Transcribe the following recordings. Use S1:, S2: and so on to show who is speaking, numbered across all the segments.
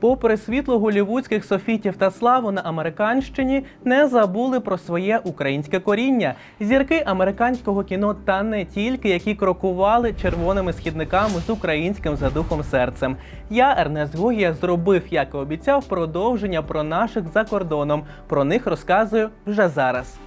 S1: Попри світло голівудських софітів та славу на американщині, не забули про своє українське коріння. Зірки американського кіно та не тільки, які крокували червоними східниками з українським задухом серцем. Я, Ернест Гогія, зробив, як і обіцяв, продовження про наших за кордоном. Про них розказую вже зараз.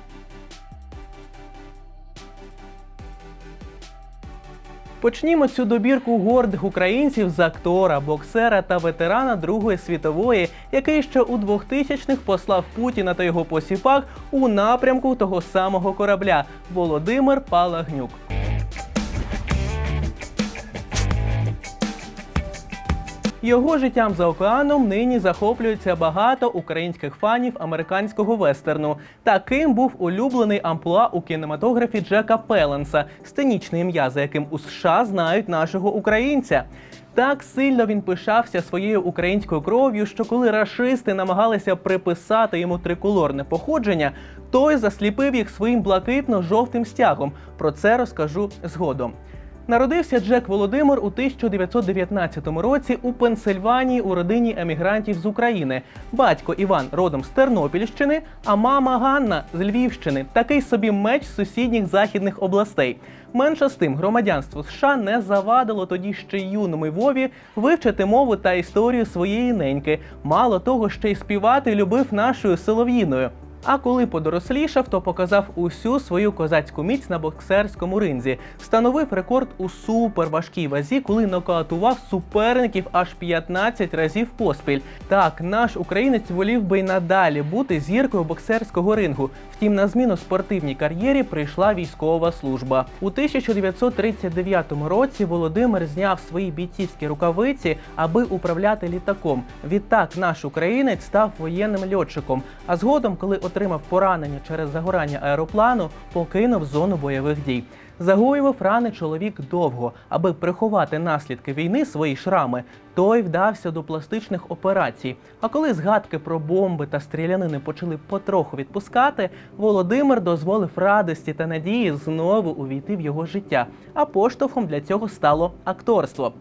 S1: Почнімо цю добірку гордих українців з актора, боксера та ветерана Другої світової, який ще у 2000-х послав Путіна та його посіпак у напрямку того самого корабля Володимир Палагнюк. Його життям за океаном нині захоплюється багато українських фанів американського вестерну. Таким був улюблений амплуа у кінематографі Джека Пеленса, сценічне ім'я, за яким у США знають нашого українця. Так сильно він пишався своєю українською кров'ю, що коли рашисти намагалися приписати йому триколорне походження, той засліпив їх своїм блакитно-жовтим стягом. Про це розкажу згодом. Народився Джек Володимир у 1919 році у Пенсильванії у родині емігрантів з України. Батько Іван родом з Тернопільщини, а мама Ганна з Львівщини. Такий собі меч сусідніх західних областей. Менше з тим, громадянство США не завадило тоді ще й юному Вові вивчити мову та історію своєї неньки. Мало того, ще й співати любив нашою солов'їною. А коли подорослішав, то показав усю свою козацьку міць на боксерському ринзі. Встановив рекорд у суперважкій вазі, коли нокаутував суперників аж 15 разів поспіль. Так, наш українець волів би й надалі бути зіркою боксерського рингу. Втім, на зміну спортивній кар'єрі прийшла військова служба. У 1939 році Володимир зняв свої бійцівські рукавиці, аби управляти літаком. Відтак наш українець став воєнним льотчиком. А згодом, коли отримав поранення через загорання аероплану, покинув зону бойових дій. Загоював рани чоловік довго, аби приховати наслідки війни свої шрами. Той вдався до пластичних операцій. А коли згадки про бомби та стрілянини почали потроху відпускати, Володимир дозволив радості та надії знову увійти в його життя. А поштовхом для цього стало акторство.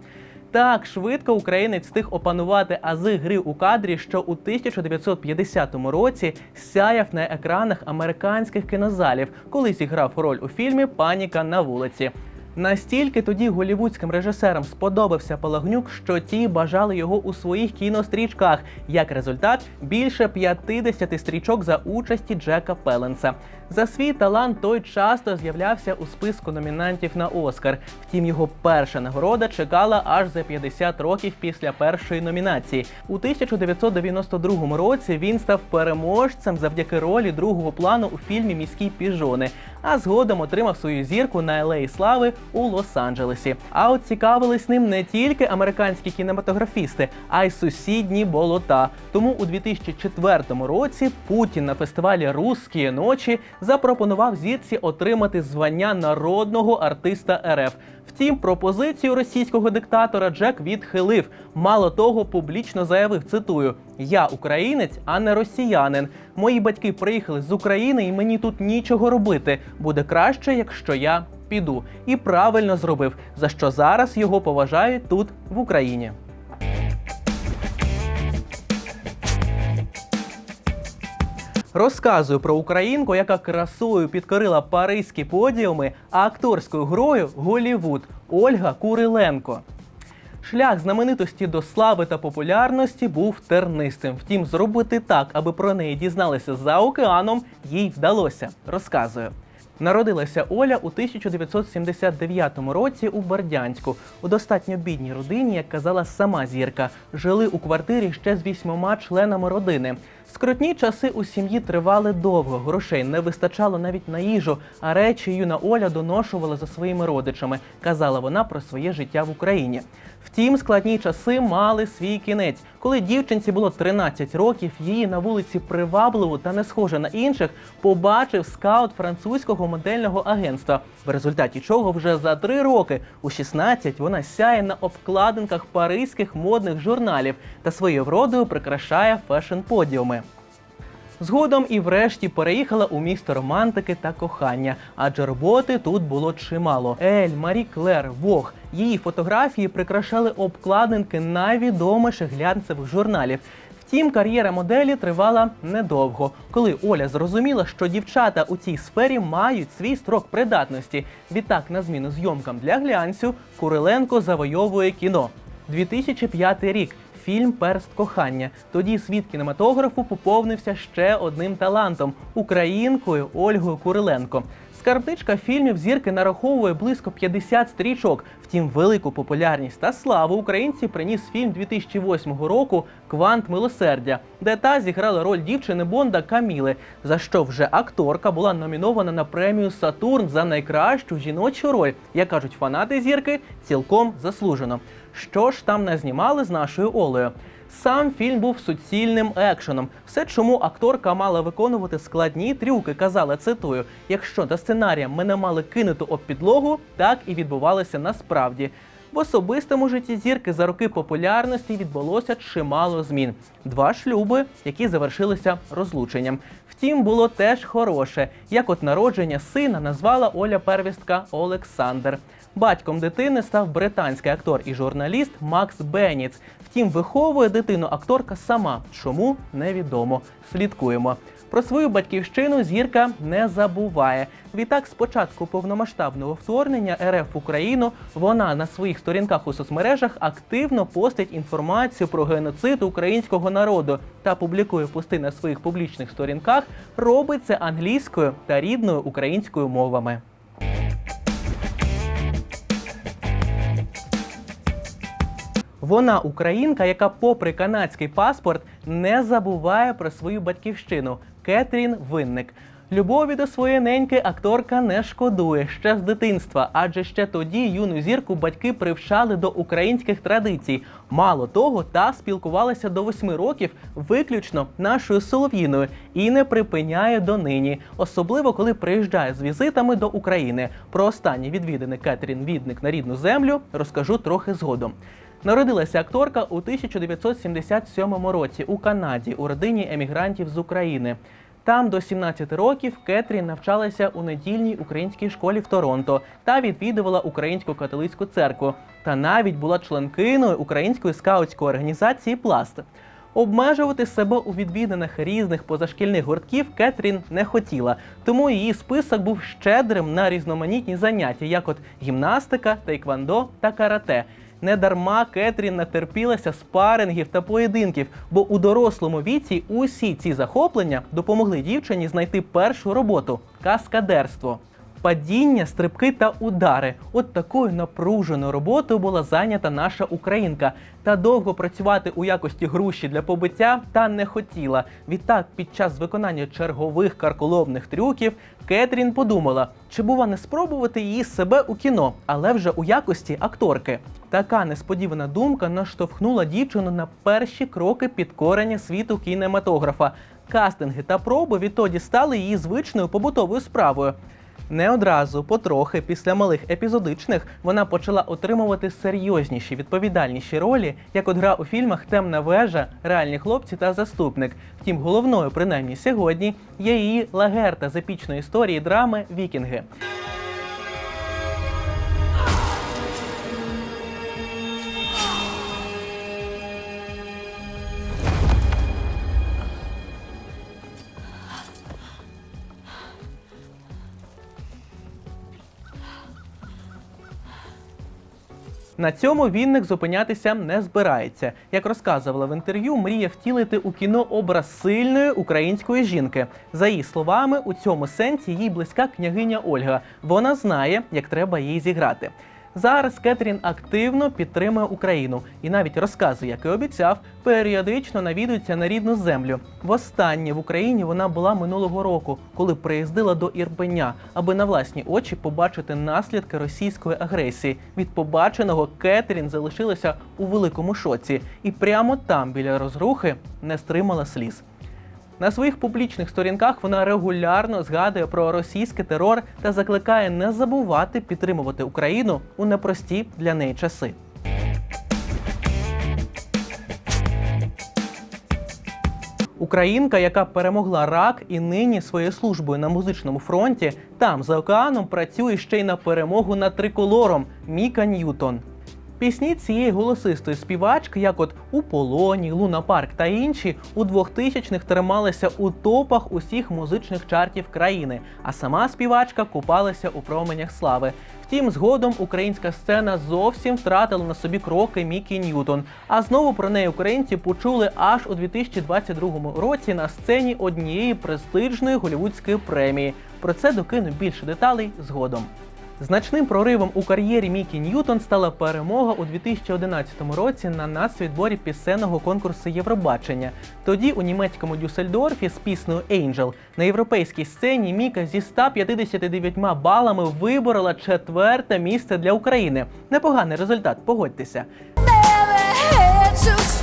S1: Так швидко українець встиг опанувати ази гри у кадрі, що у 1950 році сяяв на екранах американських кінозалів, коли зіграв роль у фільмі Паніка на вулиці. Настільки тоді голівудським режисерам сподобався Палагнюк, що ті бажали його у своїх кінострічках. Як результат, більше 50 стрічок за участі Джека Пеленса. За свій талант той часто з'являвся у списку номінантів на Оскар. Втім, його перша нагорода чекала аж за 50 років після першої номінації. У 1992 році він став переможцем завдяки ролі другого плану у фільмі Міські піжони, а згодом отримав свою зірку на Елеї Слави у Лос-Анджелесі. А от цікавились ним не тільки американські кінематографісти, а й сусідні болота. Тому у 2004 році Путін на фестивалі Русські ночі запропонував зірці отримати звання народного артиста РФ. Втім, пропозицію російського диктатора Джек відхилив. Мало того, публічно заявив: цитую: Я українець, а не росіянин. Мої батьки приїхали з України, і мені тут нічого робити. Буде краще, якщо я піду. І правильно зробив, за що зараз його поважають тут в Україні. Розказую про українку, яка красою підкорила паризькі подіуми, а акторською грою Голівуд Ольга Куриленко. Шлях знаменитості до слави та популярності був тернистим. Втім, зробити так, аби про неї дізналися за океаном, їй вдалося. Розказую. Народилася Оля у 1979 році у Бердянську у достатньо бідній родині, як казала сама зірка. Жили у квартирі ще з вісьмома членами родини. Скрутні часи у сім'ї тривали довго. Грошей не вистачало навіть на їжу, а речі юна Оля доношувала за своїми родичами. Казала вона про своє життя в Україні. Втім, складні часи мали свій кінець. Коли дівчинці було 13 років, її на вулиці привабливу та не схоже на інших, побачив скаут французького модельного агентства. В результаті чого вже за три роки, у 16, вона сяє на обкладинках паризьких модних журналів та своєю вродою прикрашає фешн-подіуми. Згодом і врешті переїхала у місто романтики та кохання, адже роботи тут було чимало. Ель, Марі Клер, Вог. Її фотографії прикрашали обкладинки найвідоміших глянцевих журналів. Втім, кар'єра моделі тривала недовго. Коли Оля зрозуміла, що дівчата у цій сфері мають свій строк придатності. Відтак, на зміну зйомкам для глянцю, Куриленко завойовує кіно. 2005 рік. Фільм Перст кохання. Тоді світ кінематографу поповнився ще одним талантом українкою Ольгою Куриленко. Скарбничка фільмів зірки нараховує близько 50 стрічок. Втім, велику популярність та славу українці приніс фільм 2008 року Квант милосердя, де та зіграла роль дівчини Бонда Каміли, за що вже акторка була номінована на премію Сатурн за найкращу жіночу роль. Як кажуть фанати зірки, цілком заслужено. Що ж там не знімали з нашою Олею? Сам фільм був суцільним екшеном. Все, чому акторка мала виконувати складні трюки, казала цитую: якщо до сценарія мене мали кинути об підлогу, так і відбувалося насправді. В особистому житті зірки за роки популярності відбулося чимало змін. Два шлюби, які завершилися розлученням. Втім, було теж хороше. Як от народження сина назвала Оля Первістка Олександр. Батьком дитини став британський актор і журналіст Макс Беніц. Втім, виховує дитину акторка сама. Чому невідомо. Слідкуємо. Про свою батьківщину зірка не забуває. Відтак, з початку повномасштабного вторгнення РФ в Україну вона на своїх сторінках у соцмережах активно постить інформацію про геноцид українського народу та публікує пости на своїх публічних сторінках. Робить це англійською та рідною українською мовами. Вона українка, яка, попри канадський паспорт, не забуває про свою батьківщину Кетрін Винник. Любові до своєї неньки акторка не шкодує ще з дитинства, адже ще тоді юну зірку батьки привчали до українських традицій. Мало того, та спілкувалася до восьми років виключно нашою солов'їною і не припиняє донині, особливо коли приїжджає з візитами до України. Про останні відвідини Кетрін Відник на рідну землю розкажу трохи згодом. Народилася акторка у 1977 році у Канаді у родині емігрантів з України. Там до 17 років Кетрін навчалася у недільній українській школі в Торонто та відвідувала українську католицьку церкву. Та навіть була членкиною української скаутської організації Пласт. Обмежувати себе у відвідинах різних позашкільних гуртків Кетрін не хотіла, тому її список був щедрим на різноманітні заняття, як от гімнастика, тейквандо та карате. Недарма Кетрін натерпілася спарингів та поєдинків, бо у дорослому віці усі ці захоплення допомогли дівчині знайти першу роботу каскадерство. Падіння, стрибки та удари. От такою напруженою роботою була зайнята наша українка. Та довго працювати у якості груші для побиття та не хотіла. Відтак, під час виконання чергових карколомних трюків, Кетрін подумала, чи бува не спробувати її себе у кіно, але вже у якості акторки. Така несподівана думка наштовхнула дівчину на перші кроки підкорення світу кінематографа. Кастинги та проби відтоді стали її звичною побутовою справою. Не одразу, потрохи, після малих епізодичних, вона почала отримувати серйозніші відповідальніші ролі, як от гра у фільмах Темна вежа, реальні хлопці та заступник. Втім, головною, принаймні сьогодні, є її лагерта з епічної історії драми Вікінги. На цьому Вінник зупинятися не збирається. Як розказувала в інтерв'ю, мріє втілити у кіно образ сильної української жінки. За її словами, у цьому сенсі їй близька княгиня Ольга. Вона знає, як треба її зіграти. Зараз Кетрін активно підтримує Україну і навіть розказує, як і обіцяв, періодично навідується на рідну землю. Востаннє в Україні вона була минулого року, коли приїздила до Ірпеня, аби на власні очі побачити наслідки російської агресії. Від побаченого Кетрін залишилася у великому шоці, і прямо там, біля розрухи, не стримала сліз. На своїх публічних сторінках вона регулярно згадує про російський терор та закликає не забувати підтримувати Україну у непрості для неї часи. Українка, яка перемогла рак і нині своєю службою на музичному фронті, там за океаном працює ще й на перемогу над триколором Міка Ньютон. Пісні цієї голосистої співачки, як от у полоні, Луна Парк та інші, у 2000-х трималися у топах усіх музичних чартів країни, а сама співачка купалася у променях слави. Втім, згодом українська сцена зовсім втратила на собі кроки Мікі Ньютон. А знову про неї українці почули аж у 2022 році на сцені однієї престижної голівудської премії. Про це докину більше деталей згодом. Значним проривом у кар'єрі Мікі Ньютон стала перемога у 2011 році на нацвідборі пісенного конкурсу Євробачення. Тоді у німецькому Дюссельдорфі з піснею Angel на європейській сцені Міка зі 159 балами виборола четверте місце для України. Непоганий результат, погодьтеся.
S2: never had to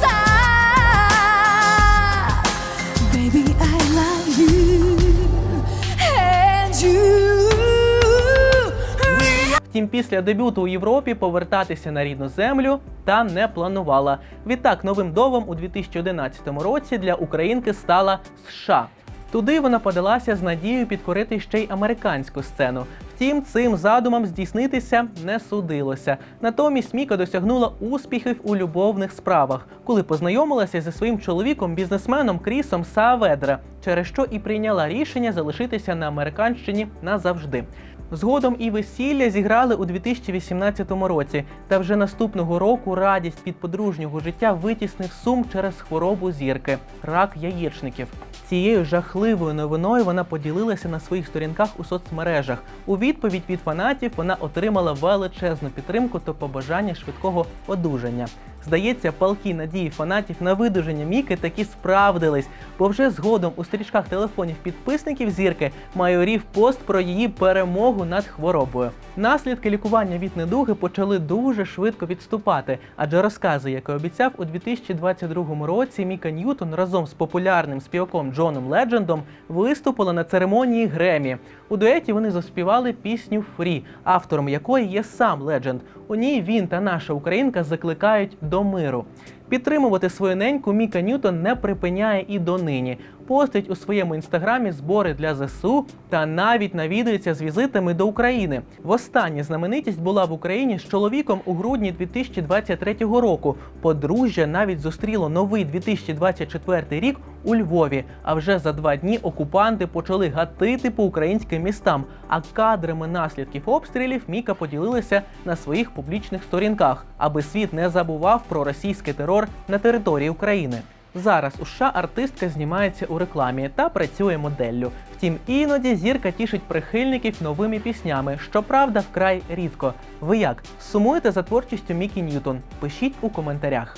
S1: Втім, після дебюту у Європі повертатися на рідну землю та не планувала. Відтак, новим довом у 2011 році для українки стала США. Туди вона подалася з надією підкорити ще й американську сцену. Втім, цим задумам здійснитися не судилося. Натомість Міка досягнула успіхів у любовних справах, коли познайомилася зі своїм чоловіком, бізнесменом Крісом Сааведра, через що і прийняла рішення залишитися на американщині назавжди. Згодом і весілля зіграли у 2018 році, та вже наступного року радість від подружнього життя витіснив сум через хворобу зірки рак яєчників. Цією жахливою новиною вона поділилася на своїх сторінках у соцмережах. У відповідь від фанатів вона отримала величезну підтримку та побажання швидкого одужання. Здається, палки надії фанатів на видуження Міки таки справдились, бо вже згодом у стрічках телефонів підписників зірки майорів пост про її перемогу над хворобою. Наслідки лікування від недуги почали дуже швидко відступати, адже розкази, як і обіцяв, у 2022 році Міка Ньютон разом з популярним співаком Джоном Леджендом виступила на церемонії Гремі. У дуеті вони заспівали пісню Фрі, автором якої є сам Ледженд. У ній він та наша українка закликають до миру. Підтримувати свою неньку Міка Ньютон не припиняє і донині. Постить у своєму інстаграмі збори для ЗСУ та навіть навідується з візитами до України. Востаннє знаменитість була в Україні з чоловіком у грудні 2023 року. Подружжя навіть зустріло новий 2024 рік у Львові. А вже за два дні окупанти почали гатити по українським містам. А кадрами наслідків обстрілів Міка поділилася на своїх публічних сторінках, аби світ не забував про російський терор на території України. Зараз у США артистка знімається у рекламі та працює моделлю. Втім, іноді зірка тішить прихильників новими піснями, щоправда, вкрай рідко. Ви як сумуєте за творчістю Мікі Ньютон? Пишіть у коментарях.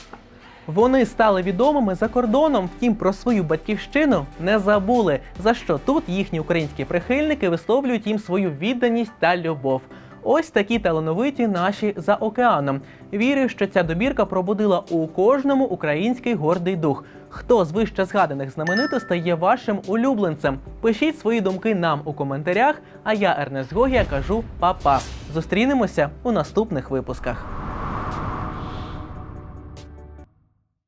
S1: Вони стали відомими за кордоном, втім про свою батьківщину не забули. За що тут їхні українські прихильники висловлюють їм свою відданість та любов. Ось такі талановиті наші за океаном. Вірю, що ця добірка пробудила у кожному український гордий дух. Хто з вище згаданих знаменитостей є вашим улюбленцем? Пишіть свої думки нам у коментарях. А я, Ернест Гогія, кажу па-па. Зустрінемося у наступних випусках.